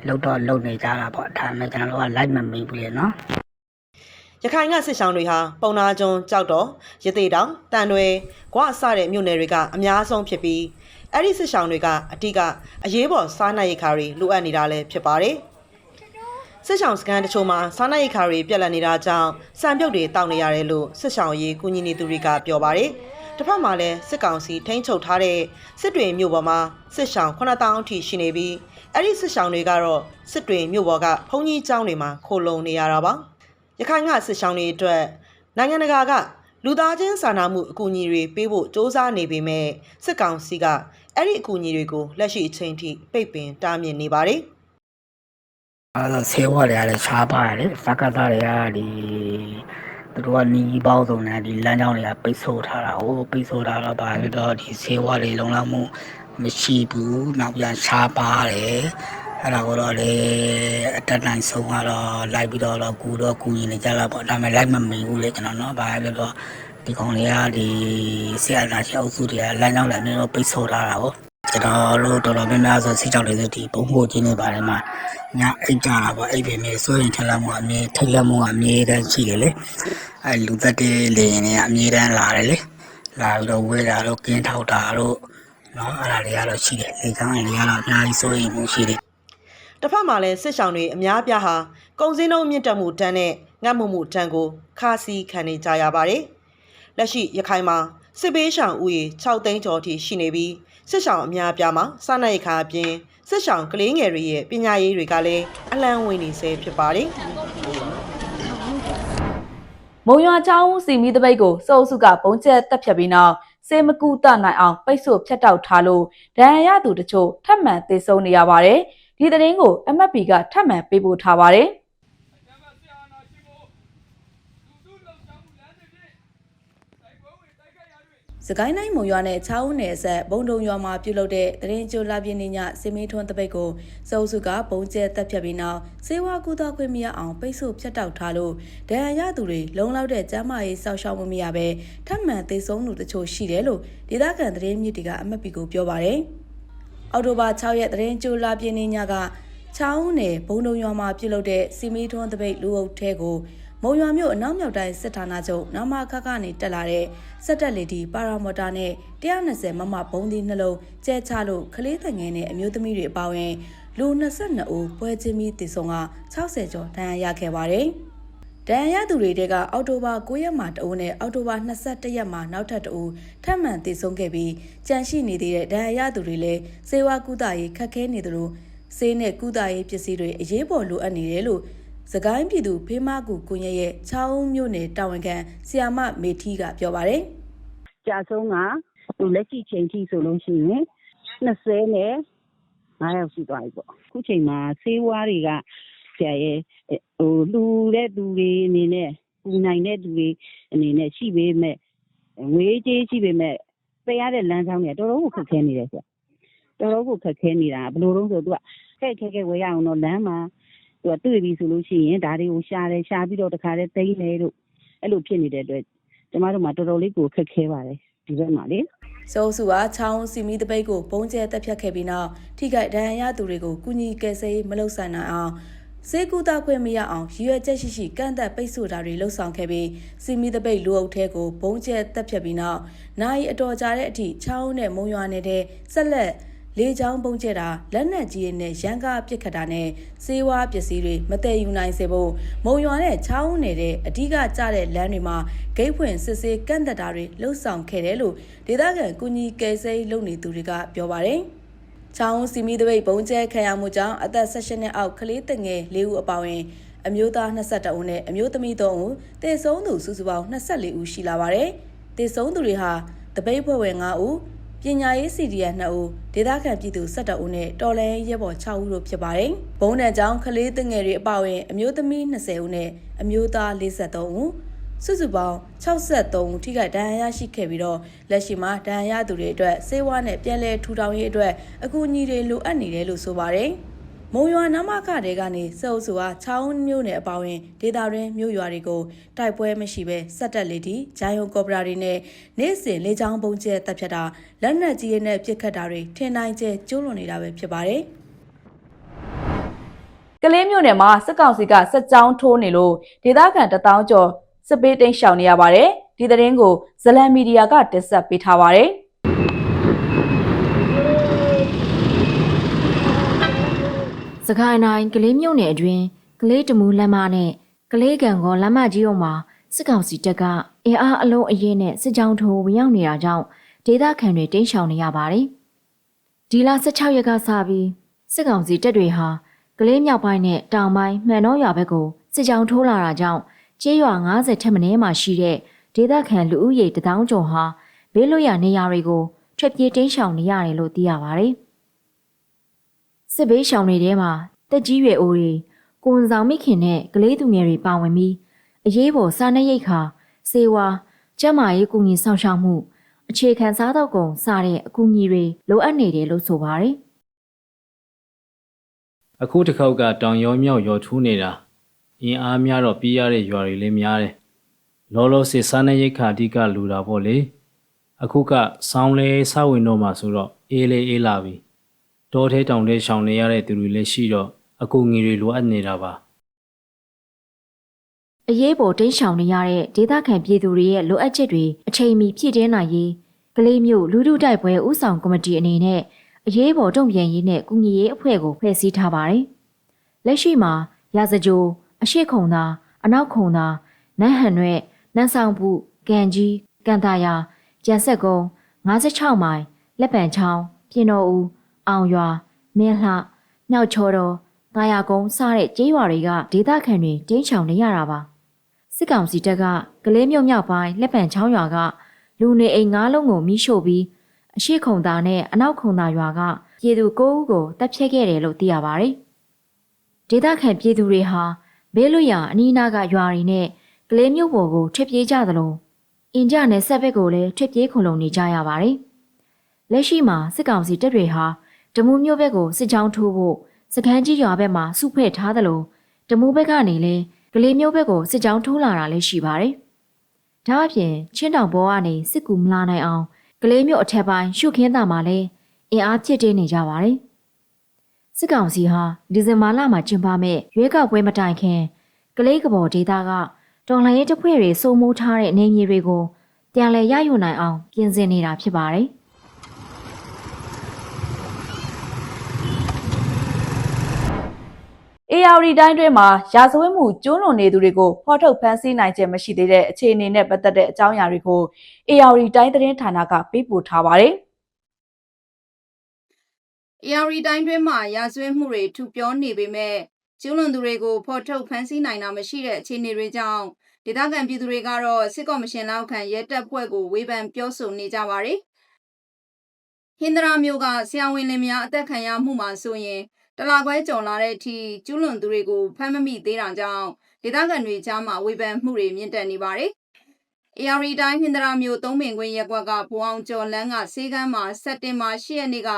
လုတ်တော့လုတ်နေကြတာပေါ့ဒါပေမဲ့ကျွန်တော်တို့ကလိုက်မမီဘူးလေနော် ရခိုင်ကစစ်ဆောင်တွေဟာပုံနာကျွန်းကြောက်တော်ရသေးတောင်တန်တွေဂွအစတဲ့မြို့နယ်တွေကအများဆုံးဖြစ်ပြီးအဲ့ဒီစစ်ဆောင်တွေကအတိကအရေးပေါ်စားနပ်ရိက္ခာတွေလိုအပ်နေတာလည်းဖြစ်ပါတယ်စစ်ဆောင်စကန်တချို့မှာစားနပ်ရိက္ခာတွေပြက်လက်နေတာကြောင့်စံပြုတ်တွေတောက်နေရတယ်လို့စစ်ဆောင်ရေးကူညီနေသူတွေကပြောပါတယ်တစ်ဖက်မှာလည်းစစ်ကောင်စီထိန်းချုပ်ထားတဲ့စစ်တွေမြို့ပေါ်မှာစစ်ဆောင်9000အထိရှိနေပြီးအဲ့ဒီစစ်ဆောင်တွေကတော့စစ်တွေမြို့ပေါ်ကဘုံကြီးကျောင်းတွေမှာခိုလုံနေရတာပါ ရခိုင်ကစစ်ဆောင်တွေအတွက်နိုင်ငံတကာကလူသားချင်းစာနာမှုအကူအညီတွေပေးဖို့စ조사နေပေမဲ့စစ်ကောင်စီကအဲ့ဒီအကူအညီတွေကိုလက်ရှိအချိန်ထိပိတ်ပင်တားမြစ်နေပါတယ်အဲတော့ဆေးဝါးတွေကလည်းရှားပါတယ်စကတ်သားတွေကဒီသူတို့ကနီးပေါင်းစုံနဲ့ဒီလမ်းကြောင်းတွေကပိတ်ဆို့ထားတာဟိုပိတ်ဆို့ထားတော့ဗာလဲတော့ဒီဆေးဝါးတွေလုံလောက်မှုမရှိဘူးနောက်ပြန်ရှားပါတယ် အဲ့ဒါကိုတော့လေအတက်နိုင်ဆုံးကတော့လိုက်ပြီးတော့တော့ကူတော့ကူညီနေကြတာပေါ့ဒါပေမဲ့လိုက်မမီဘူးလေကျွန်တော်နော်ဗာလဲတော့ဒီကောင်တွေကဒီဆရာနာရှိအုပ်စုတွေကလမ်းကြောင်းလည်းနည်းတော့ပိတ်ဆို့ထားတာဟုတ်ကျွန်တော်တို့တော်တော်များများဆိုစိတ်ကြောက်တွေဒီဘုံဖို့ချင်းနေပါတယ်မှာညအိတ်ကြတာပေါ့အိတ်ပင်နေစိုးရင်ထက်လက်မှုအမြဲထိတ်လက်မှုအမြဲတမ်းရှိတယ်လေအဲလူသက်တဲ့လေရင်တွေအမြဲတမ်းလာတယ်လေလာပြီးတော့ဝဲတာတော့ကင်းထောက်တာတော့နော်အဲ့ဒါတွေကတော့ရှိတယ်လေကောင်းရင်တွေကတော့အများကြီးစိုးရင်မှုရှိတယ် တစ်ဖက်မှာလည်းစစ်ဆောင်တွေအများအပြားဟာကုန်စည်နှုန်းမြင့်တက်မှုတန်းနဲ့ငတ်မှုမှုတန်းကိုခါစီခံနေကြရပါတယ်။လက်ရှိရခိုင်မှာစစ်ပေးရှောင်ဦးရေ6သိန်းကျော်ထိရှိနေပြီးစစ်ဆောင်အများအပြားမှာစားနပ်ရိက္ခာအပြင်စစ်ဆောင်ကလေးငယ်တွေရဲ့ပညာရေးတွေကလည်းအလံဝင်နေဆဲဖြစ်ပါတယ်။မုံရွာချောင်းစီမီတပိတ်ကိုစုပ်စုကပုံကျက်တက်ဖြတ်ပြီးနောက်စေမကူတနိုင်အောင်ပိတ်ဆို့ဖြတ်တောက်ထားလို့ဒဏ်ရာရသူတချို့ထပ်မံသေဆုံးနေရပါတယ်။ ဒီသတင်းကို MFP ကထပ်မံပေးပို့ထားပါတယ်။စကိုင်းတိုင်းမုံရွာနဲ့ချောင်းနယ်ဆက်ဘုံတုံရွာမှာပြုလုပ်တဲ့တရင်ကျိုလာပြင်းနေညစင်မီထွန်းတပိတ်ကိုစုပ်စုကဘုံကျဲတက်ဖြတ်ပြီးနောက်စေဝါကူတာခွင့်မရအောင်ပိတ်ဆို့ဖြတ်တောက်ထားလို့ဒဏ်ရာရသူတွေလုံလောက်တဲ့ကျန်းမာရေးစောင့်ရှောက်မှုမရဘဲထပ်မံသေဆုံးသူတချို့ရှိတယ်လို့ဒေသခံသတင်းမြစ်တွေကအမတ်ပီကိုပြောပါတယ်။ အော်တိုဘာ6ရက်တရင်ကျိုလာပြင်းနေညကချောင်းနယ်ဘုံတုံရွာမှာပြုလုပ်တဲ့စီမီထွန်းတပိတ်လူအုပ်ထဲကိုမုံရွာမြို့အနောက်မြောက်တိုင်းစစ်ဌာနချုပ်နမခကနေတက်လာတဲ့စက်တက်လီဒီပါရာမော်တာနဲ့120မမဘုံဒီနှလုံးကျဲချလို့ကလေးတငယ်နဲ့အမျိုးသမီးတွေအပါအဝင်လူ22ဦးပွဲချင်းပြီးတည်ဆုံက60ကျော်ဒဏ်ရာရခဲ့ပါတယ်။ ဒဏ်ရာရသူတွေတဲကအောက်တိုဘာ9ရက်မှာတအုပ်နဲ့အောက်တိုဘာ22ရက်မှာနောက်ထပ်တအုပ်ထပ်မံတည်ဆုံခဲ့ပြီးကြန့်ရှိနေသေးတဲ့ဒဏ်ရာရသူတွေလည်းစေဝါကုသရေးခက်ခဲနေသလိုဆေးနဲ့ကုသရေးပစ္စည်းတွေအရေးပေါ်လိုအပ်နေတယ်လို့စကိုင်းပြည်သူဖေးမကူကွန်ရက်ရဲ့ချောင်းမြို့နယ်တာဝန်ခံဆီယာမမေထီကပြောပါတယ်ကြာဆုံးကသူလက်ရှိချိန်ထိဆိုလို့ရှိရင်20နဲ့9ယောက်ရှိသွားပြီပေါ့အခုချိန်မှာဆေးဝါးတွေကဆရာရဲ့ ဟိုလူတဲ့သူတွေအနေနဲ့ပူနိုင်တဲ့သူတွေအနေနဲ့ရှိပေမဲ့ငွေကြေးရှိပေမဲ့ပေးရတဲ့လမ်းကြောင်းတွေကတော်တော်ကိုခက်ခဲနေတယ်ဆရာတော်တော်ကိုခက်ခဲနေတာဘယ်လိုလုံးဆိုသူကခက်ခဲခဲဝေးရအောင်တော့လမ်းမှာသူကတွေ့ပြီဆိုလို့ရှိရင်ဒါတွေကိုရှားတယ်ရှားပြီးတော့တခါတည်းသိမ်းတယ်လို့အဲ့လိုဖြစ်နေတဲ့အတွက်ကျမတို့မှာတော်တော်လေးကိုခက်ခဲပါတယ်ဒီဘက်မှာလေ။စိုးစုကချောင်းစီမီတပိတ်ကိုဘုံကျဲတက်ဖြတ်ခဲ့ပြီးနောက်ထိခိုက်ဒဏ်ရာရသူတွေကိုကုညီကယ်ဆယ်ရေးမလုပ်ဆိုင်နိုင်အောင် စေကူတာခွင့်မရအောင်ရည်ရွယ်ချက်ရှိရှိကန့်သက်ပိတ်ဆို့တာတွေလှုပ်ဆောင်ခဲ့ပြီးစီမီတပိတ်လူအုပ်ထဲကိုဘုံကျဲတက်ဖြတ်ပြီးနောက်နိုင်အတော်ကြာတဲ့အထိချောင်းနဲ့မုံရွာနယ်တဲ့ဆက်လက်လေးချောင်းပုံကျဲတာလက်နက်ကြီးတွေနဲ့ရန်ကားပစ်ခတ်တာနဲ့စေဝါပစ္စည်းတွေမတည်ယူနိုင်စေဖို့မုံရွာနဲ့ချောင်းနယ်တဲ့အဓိကကျတဲ့လမ်းတွေမှာဂိတ်ဖွင့်စစ်ဆေးကန့်သက်တာတွေလှုပ်ဆောင်ခဲ့တယ်လို့ဒေသခံကုညီကယ်ဆယ်ရေးလုပ်နေသူတွေကပြောပါတယ်။ ချောင်းစီမီတပိတ်ဘုံကျဲခံရမှုကြောင့်အသက်16နှစ်အောက်ကလေးတငယ်၄ဦးအပါအဝင်အမျိုးသား22ဦးနဲ့အမျိုးသမီး3ဦးတေဆုံးသူစုစုပေါင်း24ဦးရှိလာပါတယ်။တေဆုံးသူတွေဟာတပိတ်ဖွဲ့ဝင်5ဦးပညာရေးစီဒီယန်2ဦးဒေသခံပြည်သူ17ဦးနဲ့တော်လဲရဲဘော်6ဦးတို့ဖြစ်ပါတယ်။ဘုံတန်ကြောင့်ကလေးတငယ်တွေအပါအဝင်အမျိုးသမီး20ဦးနဲ့အမျိုးသား43ဦး စုစုပေါင်း63ဦးထိခိုက်ဒဏ်ရာရရှိခဲ့ပြီးတော့လက်ရှိမှာဒဏ်ရာရသူတွေအတွက်စေဝါနဲ့ပြည်လဲထူထောင်ရေးအတွက်အကူအညီတွေလိုအပ်နေတယ်လို့ဆိုပါတယ်။မုံရွာနမခတဲကနေစအုပ်စုအားချောင်းမျိုးနယ်အပေါဝင်ဒေတာရင်းမြို့ရွာတွေကိုတိုက်ပွဲမရှိဘဲစက်တက်လေးတီဂျိုင်းယုံကော်ပရာတွေနဲ့နေ့စဉ်လေချောင်းပုံကျဲတပ်ဖြတ်တာလက်နက်ကြီးနဲ့ပစ်ခတ်တာတွေထင်တိုင်းကျဲကျိုးလွန်နေတာပဲဖြစ်ပါတယ်။ကလေးမျိုးနယ်မှာစစ်ကောင်စီကစက်ကြောင်းထိုးနေလို့ဒေသခံတထောင်ကျော် စစ်ပေးတိန့်ရှောင်နေရပါတယ်။ဒီသတင်းကိုဇလန်မီဒီယာကတင်ဆက်ပေးထားပါတယ်။စကိုင်းတိုင်းကလေးမြို့နယ်အတွင်းကလေးတမူလမ်းမနဲ့ကလေးကံကောလမ်းမကြီးတို့မှာစစ်ကောင်စီတပ်ကအင်အားအလုံးအရင်နဲ့စစ်ကြောင်းထိုးဝင်ရောက်နေတာကြောင့်ဒေသခံတွေတင်းရှောင်နေရပါတယ်။ဒီလ16ရက်ကစပြီးစစ်ကောင်စီတပ်တွေဟာကလေးမြောက်ပိုင်းနဲ့တောင်ပိုင်းမှန်တော့ရွာဘက်ကိုစစ်ကြောင်းထိုးလာတာကြောင့် ကျေးရွာ90ထက်မနည်းမှာရှိတဲ့ဒေသခံလူဦးရေတထောင်ကျော်ဟာဘေးလွတ်ရာနေရာတွေကိုထွက်ပြေးတင်းရှောင်နေရတယ်လို့သိရပါတယ်။စစ်ဘေးရှောင်တွေထဲမှာတက်ကြီးရွယ်အိုတွေကိုဝန်ဆောင်မိခင်နဲ့ကလေးသူငယ်တွေပါဝင်ပြီးအရေးပေါ်စားနပ်ရိက္ခာစေဝါကျန်းမာရေးကူညီဆောင်ရှောက်မှုအခြေခံစားသောက်ကုန်စတဲ့အကူအညီတွေလိုအပ်နေတယ်လို့ဆိုပါတယ်။အခုတစ်ခေါက်ကတောင်ရောမြောက်ရောထူးနေတာ အင်းအားများတော့ပြေးရတဲ့ရွာတွေလည်းများတယ်လောလောဆယ်စားနပ်ရိက္ခာအဓိကလူတာပေါ့လေအခုကဆောင်းလဲစဝင်တော့မှဆိုတော့အေးလေအေးလာပြီတောထဲတောင်ထဲရှောင်နေရတဲ့သူတွေလည်းရှိတော့အကူငီတွေလိုအပ်နေတာပါအရေးပေါ်တင်းရှောင်နေရတဲ့ဒေသခံပြည်သူတွေရဲ့လိုအပ်ချက်တွေအချိန်မီဖြည့်တင်းနိုင်ရေးကလေးမျိုးလူထုတိုက်ပွဲဥဆောင်ကော်မတီအနေနဲ့အရေးပေါ်တုံ့ပြန်ရေးနဲ့ကုညီရေးအဖွဲ့ကိုဖွဲ့စည်းထားပါတယ်။လက်ရှိမှာရာဇကြို အရှိခုံသာအနောက်ခုံသာနန်းဟန်ရွဲ့နန်းဆောင်ဘူးကန်ကြီးကန်တာယာကျန်ဆက်ကုန်း56မိုင်လက်ပံချောင်းပြင်တော်ဦးအောင်ရွာမင်းလှမြောက်ချောတော်တာယာကုန်းစတဲ့ကျေးရွာတွေကဒေသခံတွေတင်းချောင်နေရတာပါ။စစ်ကောင်စီတပ်ကကလေးမြုံမြောက်ပိုင်းလက်ပံချောင်းရွာကလူနေအိမ်ငါးလုံးကိုမိရှို့ပြီးအရှိခုံသားနဲ့အနောက်ခုံသားရွာကပြည်သူ၉ဦးကိုတပ်ဖြတ်ခဲ့တယ်လို့သိရပါတယ်။ဒေသခံပြည်သူတွေဟာ ဘေးလွတ်ရာအနီးအနားကရွာတွေနဲ့ကလေးမြို့ပေါ်ကိုထွက်ပြေးကြသလိုအင်ကြနဲ့ဆက်ဘက်ကိုလည်းထွက်ပြေးခုန်လုံနေကြရပါတယ်။လက်ရှိမှာစစ်ကောင်စီတပ်တွေဟာတမူးမြို့ဘက်ကိုစစ်ကြောင်းထိုးဖို့စကန်းကြီးရွာဘက်မှာစုဖွဲ့ထားသလိုတမူးဘက်ကနေလည်းကလေးမြို့ဘက်ကိုစစ်ကြောင်းထိုးလာတာလည်းရှိပါတယ်။ဒါအပြင်ချင်းတောင်ဘောကနေစစ်ကူမလာနိုင်အောင်ကလေးမြို့အထက်ပိုင်းရှုခင်းသားမှာလည်းအင်အားဖြစ်တင်းနေကြပါတယ်။ စစ်ကောင်စီဟာဒီဇင်ဘာလမှာကျင်းပမဲ့ရွေးကောက်ပွဲမတိုင်ခင်ကလေးကဘော်ဒေတာကတော်လှန်ရေးတပ်ဖွဲ့တွေစိုးမိုးထားတဲ့နေမြေတွေကိုပြန်လည်ရယူနိုင်အောင်ပြင်ဆင်နေတာဖြစ်ပါတယ်။ AR တိုင်းတွင်းမှာရာဇဝတ်မှုကျူးလွန်နေသူတွေကိုဖော်ထုတ်ဖမ်းဆီးနိုင်ခြင်းမရှိသေးတဲ့အခြေအနေနဲ့ပတ်သက်တဲ့အကြောင်းအရာတွေကို AR တိုင်းသတင်းဌာနကပေးပို့ထားပါတယ်။ AR တိုင်းတွင်းမှာရာဇဝတ်မှုတွေထူပြောနေပေမဲ့ကျူးလွန်သူတွေကိုဖော်ထုတ်ဖမ်းဆီးနိုင်တာမရှိတဲ့အခြေအနေတွေကြောင့်ဒေသခံပြည်သူတွေကတော့စစ်ကော်မရှင်လက်အောက်ခံရဲတပ်ဖွဲ့ကိုဝေဖန်ပြောဆိုနေကြပါတယ်။ဟင်္ဒရာမျိုးကဆရာဝန်လင်များအသက်ခံရမှုမှာဆိုရင်တလာခွဲကြုံလာတဲ့အထိကျူးလွန်သူတွေကိုဖမ်းမမိသေးတာကြောင့်ဒေသခံတွေကြားမှာဝေဖန်မှုတွေမြင့်တက်နေပါတယ်။ AR တိုင်းဟင်္ဒရာမျိုးသုံးပင်ကွင်းရက်ကွက်ကဘွအောင်ကျော်လန်းကစေကမ်းမှာစက်တင်ဘာ10ရက်နေ့က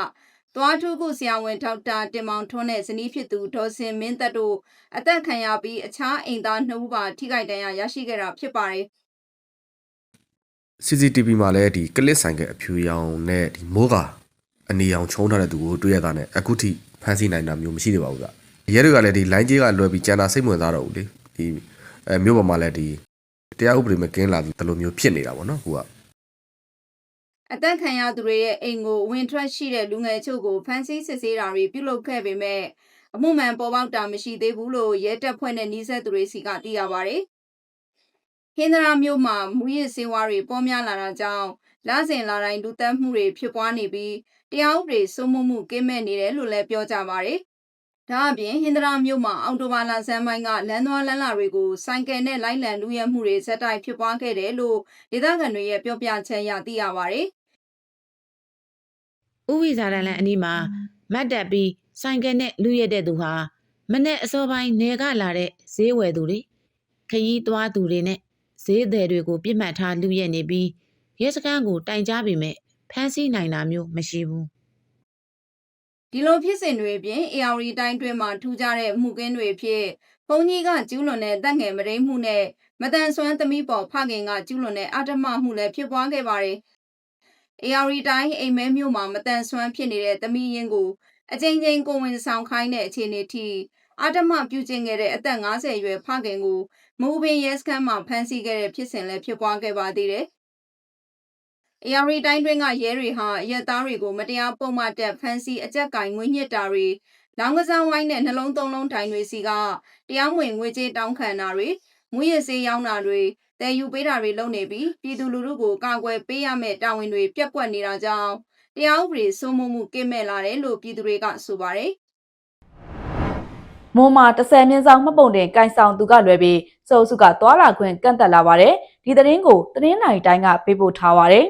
သွားထုခုဆရာဝန်ဒေါက်တာတင်မောင်ထွန်းနဲ့ဇနီးဖြစ်သူဒေါ်စင်မင်းသက်တို့အသက်ခံရပြီးအခြားအိမ်သားနှစ်ဦးပါထိခိုက်ဒဏ်ရာရရှိခဲ့တာဖြစ်ပါတယ် CCTV မှာလည်းဒီကလစ်ဆိုင်ကအဖြူရောင်နဲ့ဒီမိုးကာအနေရောင်ချုံထားတဲ့သူကိုတွေ့ရတာနဲ့အခုထိဖမ်းဆီးနိုင်တာမျိုးမရှိသေးပါဘူးကရဲတွေကလည်းဒီ line ကြီးကလွယ်ပြီးကြံတာစိတ်ဝင်စားတော့ဘူးလေဒီအဲမြို့ပေါ်မှာလည်းဒီတရားဥပဒေမကင်းလာတယ်လို့မျိုးဖြစ်နေတာပေါ့နော်ခုက အသက်ခံရသူတွေရဲ့အိမ်ကိုဝင်ထွက်ရှိတဲ့လူငယ်ချို့ကိုဖမ်းဆီးစစ်ဆေးတာတွေပြုလုပ်ခဲ့ပေမဲ့အမှုမှန်ပေါ်ပေါက်တာမရှိသေးဘူးလို့ရဲတပ်ဖွဲ့နဲ့နှီးဆက်သူတွေစီကသိရပါတယ်။ဟင်္ဒရာမြို့မှာမူရစ်စေဝါတွေပေါ်များလာတာကြောင့်လစဉ်လာတိုင်းလူသက်မှုတွေဖြစ်ပွားနေပြီးတရားဥပဒေစိုးမိုးမှုကင်းမဲ့နေတယ်လို့လည်းပြောကြပါတယ်။ ဒါအပြင်ဟင်္ဒရာမြို့မှာအော်တိုဘာလဆန်းပိုင်းကလမ်းသွားလမ်းလာတွေကိုစိုင်းကယ်နဲ့လိုက်လံလူရဲမှုတွေဇက်တိုက်ဖြစ်ပွားခဲ့တယ်လို့ဒေသခံတွေရဲ့ပြောပြချက်အရသိရပါတယ်။ဥဝိဇာရလန်အနီးမှာမတ်တက်ပြီးဆိုင်ကယ်နဲ့လူရက်တဲ့သူဟာမနဲ့အစောပိုင်းနေကလာတဲ့ဈေးဝယ်သူတွေခရီးသွားသူတွေနဲ့ဈေးသည်တွေကိုပြစ်မှတ်ထားလူရက်နေပြီးရဲစခန်းကိုတိုင်ကြားပေမဲ့ဖမ်းဆီးနိုင်တာမျိုးမရှိဘူး ဒီလိုဖြစ်စဉ်တွေအပြင် AR တိုင်းတွင်းမှာထူးခြားတဲ့မှုကင်းတွေဖြစ်ဘုံကြီးကကျူးလွန်တဲ့တပ်ငယ်မရိမှုနဲ့မတန်ဆွမ်းသမီးပေါ်ဖခင်ကကျူးလွန်တဲ့အဓမ္မမှုလည်းဖြစ်ပွားခဲ့ပါတယ်။ AR တိုင်းအိမ်မဲမျိုးမှာမတန်ဆွမ်းဖြစ်နေတဲ့သမီးရင်းကိုအကြိမ်ကြိမ်ကိုဝင်ဆောင်ခိုင်းတဲ့အခြေအနေထိအဓမ္မပြုကျင့်ခဲ့တဲ့အသက်50အရွယ်ဖခင်ကိုမူပင်ရဲစခန်းမှာဖမ်းဆီးခဲ့တဲ့ဖြစ်စဉ်လည်းဖြစ်ပွားခဲ့ပါသေးတယ်။ AR တိုင်းတွင်းကရဲတွေဟာအရက်သားတွေကိုမတရားပုံမှန်တက်ဖမ်းဆီးအကြက်ကင်ငွေညှစ်တာတွေလောင်းကစားဝိုင်းနဲ့နှလုံးသုံးလုံးထိုင်တွေစီကတရားမဝင်ငွေကြေးတောင်းခံတာတွေငွေရစေးရောင်းတာတွေတည်ယူပေးတာတွေလုပ်နေပြီးပြည်သူလူထုကိုကာကွယ်ပေးရမယ့်တာဝန်တွေပြက်ကွက်နေတာကြောင့်တရားဥပဒေစိုးမိုးမှုကင်းမဲ့လာတယ်လို့ပြည်သူတွေကဆိုပါတယ်မွန်မာ30မြင်းဆောင်မှတ်ပုံတင်ကင်ဆောင်သူကလွယ်ပြီးစုပ်စုကသွာလာခွင့်ကန့်သက်လာပါတယ်ဒီသတင်းကိုသတင်းနိုင်တိုင်းကပေးပို့ထားပါတယ်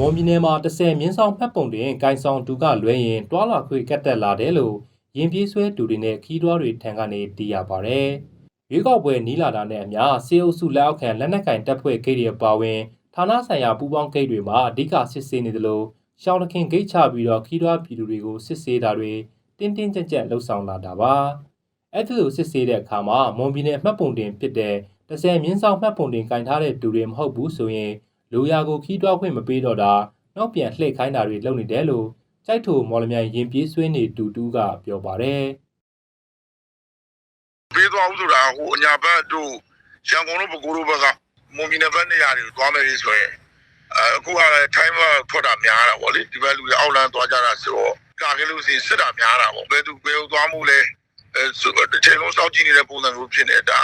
မွန်ပြည်နယ်မှာ30မြင်းဆောင်ဖက်ပုံတင်ဂိုင်ဆောင်တူကလွဲရင်တွာလာခွေကတ်တက်လာတယ်လို့ရင်ပြေးဆွဲတူတွေနဲ့ခီးသွွားတွေထံကနေတည်ရပါတယ်။ရွေးကောက်ပွဲနီးလာတာနဲ့အမျှစေအုပ်စုလက်အောက်ခံလက်နက်ကင်တပ်ဖွဲ့ဂိတ်တွေပါဝင်ဌာနဆိုင်ရာပူးပေါင်းဂိတ်တွေမှာအဓိကစစ်ဆေးနေသလိုရှောင်းတခင်ဂိတ်ချပြီးတော့ခီးသွွားပြည်သူတွေကိုစစ်ဆေးတာတွေတင်းတင်းကြပ်ကြပ်လှုပ်ဆောင်လာတာပါ။အဲ့ဒီလိုစစ်ဆေးတဲ့အခါမှာမွန်ပြည်နယ်မှတ်ပုံတင်ဖြစ်တဲ့30မြင်းဆောင်မှတ်ပုံတင်ကင်ထားတဲ့တူတွေမဟုတ်ဘူးဆိုရင် လူရကိုခီးသွွားခွင့်မပေးတော့တာနောက်ပြန်လှည့်ခိုင်းတာတွေလုပ်နေတယ်လို့ကြိုက်ထိုမော်လမြိုင်ရင်ပြေးဆွေးနေတူတူကပြောပါတယ်။ပေးသွားဦးဆိုတာဟိုအညာဘက်တို့ရန်ကုန်တို့ပဲခူးတို့ဘက်ကမွန်ပြည်နယ်ဘက်နေရာတွေကိုသွားမယ်လေဆိုရင်အဲအခုကလည်း time ထွက်တာများတာဗောလေဒီဘက်လူတွေအောက်လမ်းသွားကြတာဆိုတော့ကာကလို့စီစစ်တာများတာဗောဘယ်သူဘယ်ကိုသွားမှုလဲအဲဆိုတစ်ချိန်လုံးစောင့်ကြည့်နေတဲ့ပုံစံမျိုးဖြစ်နေတာ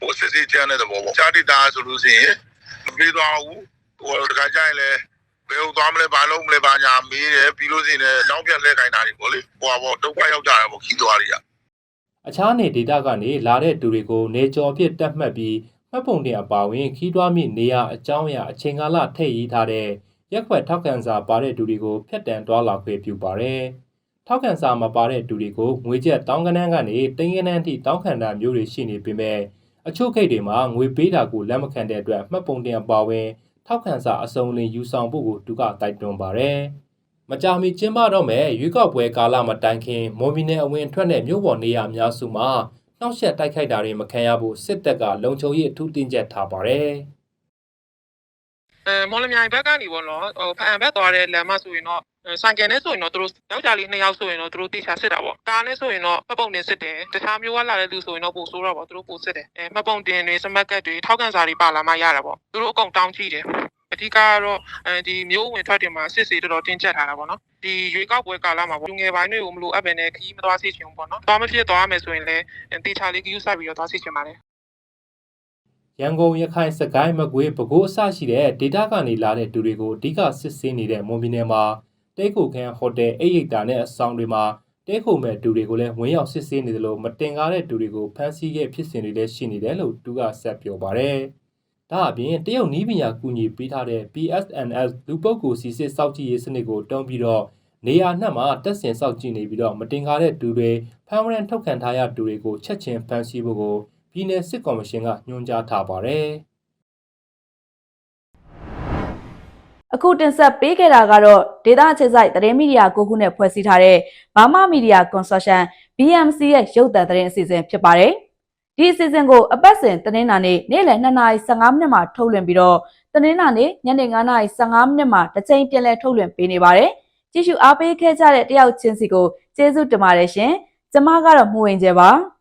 ဟိုစစ်စစ်ချမ်းတဲ့သဘောပေါ့ကြားတိတာဆိုလို့ရှိရင် မပေးသွားဘူးဟိုတခါကျရင်လည်းဘယ်ကိုသွားမလဲဘာလုပ်မလဲဘာညာမေးတယ်ပြီးလို့ရှိရင်လည်းနောက်ပြန်လှည့်ခိုင်းတာတွေဗောလေဟိုပါဗောဒုက္ခရောက်ကြတာဗောခီးသွားတွေကအခြားနေဒေတာကနေလာတဲ့သူတွေကိုနေကြော်အဖြစ်တက်မှတ်ပြီးမှတ်ပုံတင်အပါအဝင်ခီးသွွားမိနေရအကြောင်းအရာအချိန်ကာလထည့်ရေးထားတဲ့ရက်ခွက်ထောက်ခံစာပါတဲ့သူတွေကိုဖျက်တမ်းသွားလာခွင့်ပြုပါတယ်။ထောက်ခံစာမပါတဲ့သူတွေကိုငွေကျပ်တောင်းကနန်းကနေတိန်းကနန်းထိတောင်းခံတာမျိုးတွေရှိနေပေမဲ့ အချို့ခိတ်တွေမှာငွေပေးတာကိုလက်မခံတဲ့အတွက်မှတ်ပုံတင်အပါအဝင် ထောက်ခံစာအစုံလင်ယူဆောင်ဖို့ကိုသူကတိုက်တွန်းပါတယ်။မကြာမီကျင်းပတော့မဲ့ရွေးကောက်ပွဲကာလမတိုင်ခင်မွန်ပြည်နယ်အဝင်အထွက်နဲ့မြို့ပေါ်နေရာအများစုမှာနှောက်ယှက်တိုက်ခိုက်တာတွေမခံရဖို့စစ်တပ်ကလုံခြုံရေးအထူးတင်းကျပ်ထားပါတယ်။ အဲမော်လမြိုင်ဘက်ကနေပေါ့နော်ဟိုဖအံဘက်သွားတဲ့လမ်းမဆိုရင်တော့အဲဆိုင်ကယ်နဲ့ဆိုရင်တော့သူတို့ယောက်ျားလေးနှစ်ယောက်ဆိုရင်တော့သူတို့တေချာစစ်တာပေါ့ကားနဲ့ဆိုရင်တော့မှတ်ပုံတင်စစ်တယ်တခြားမျိုးကလာတဲ့လူဆိုရင်တော့ပိုဆိုးတော့ပေါ့သူတို့ပိုစစ်တယ်အဲမှတ်ပုံတင်တွေစမတ်ကတ်တွေထောက်ကန်စာတွေပါလာမှရတာပေါ့သူတို့အကုန်တောင်းကြည့်တယ်အဓိကကတော့အဲဒီမျိုးဝင်ထွက်တင်မှာစစ်စေတော်တော်တင်းကျပ်ထားတာပေါ့နော်ဒီရွေးကောက်ပွဲကာလမှာပေါ့လူငယ်ပိုင်းတွေကိုမလို့အပ်ပဲနဲ့ခီးမသွားစေချင်ဘူးပေါ့နော်သွားမဖြစ်သွားမယ်ဆိုရင်လည်းတေချာလေးကယူဆိုင်ပြီးတော့သွားစေချင်ပါတယ် ရန်ကုန်ရခိုင်စကိုင်းမကွေးပဲခူးအစရှိတဲ့ဒေတာကနေလာတဲ့သူတွေကိုအဓိကစစ်ဆေးနေတဲ့မွန်ပြည်နယ်မှာတဲခိုခန်းဟိုတယ်အိတ်ရိတ်တာနဲ့အဆောင်တွေမှာတဲခိုမဲ့သူတွေကိုလည်းဝင်ရောက်စစ်ဆေးနေတယ်လို့မတင်ကားတဲ့သူတွေကိုဖမ်းဆီးခဲ့ဖြစ်စဉ်တွေလည်းရှိနေတယ်လို့သူကဆက်ပြောပါတယ်။ဒါအပြင်တရုတ်နီးပညာကူညီပေးထားတဲ့ PSNS လူပုဂ္ဂိုလ်စီစစ်စောင့်ကြည့်ရေးစနစ်ကိုတုံးပြီးတော့နေရာနှံ့မှာတက်ဆင်စောင့်ကြည့်နေပြီးတော့မတင်ကားတဲ့သူတွေဖမ်းဝရန်ထုတ်ခံထားရသူတွေကိုချက်ချင်းဖမ်းဆီးဖို့ကို ပြည်내စစ်ကော်မရှင်ကညွှန်ကြားထားပါတယ်။အခုတင်ဆက်ပေးခဲ့တာကတော့ဒေတာအခြေစိုက်သတင်းမီဒီယာကိုခုနဲ့ဖွဲ့စည်းထားတဲ့ဘာမမီဒီယာကွန်ဆော်ရှမ် BMC ရဲ့ရုပ်သံသတင်းအစီအစဉ်ဖြစ်ပါတယ်။ဒီအစီအစဉ်ကိုအပတ်စဉ်သတင်းနာနေ့နေ့လယ်2:15မိနစ်မှာထုတ်လွှင့်ပြီးတော့သတင်းနာနေ့ညနေ9:15မိနစ်မှာတစ်ချိန်ပြန်လည်ထုတ်လွှင့်ပေးနေပါတယ်။ကြည့်ရှုအားပေးခဲ့ကြတဲ့တယောက်ချင်းစီကိုကျေးဇူးတင်ပါတယ်ရှင်။ကျမကတော့မှုဝင်ကြပါ။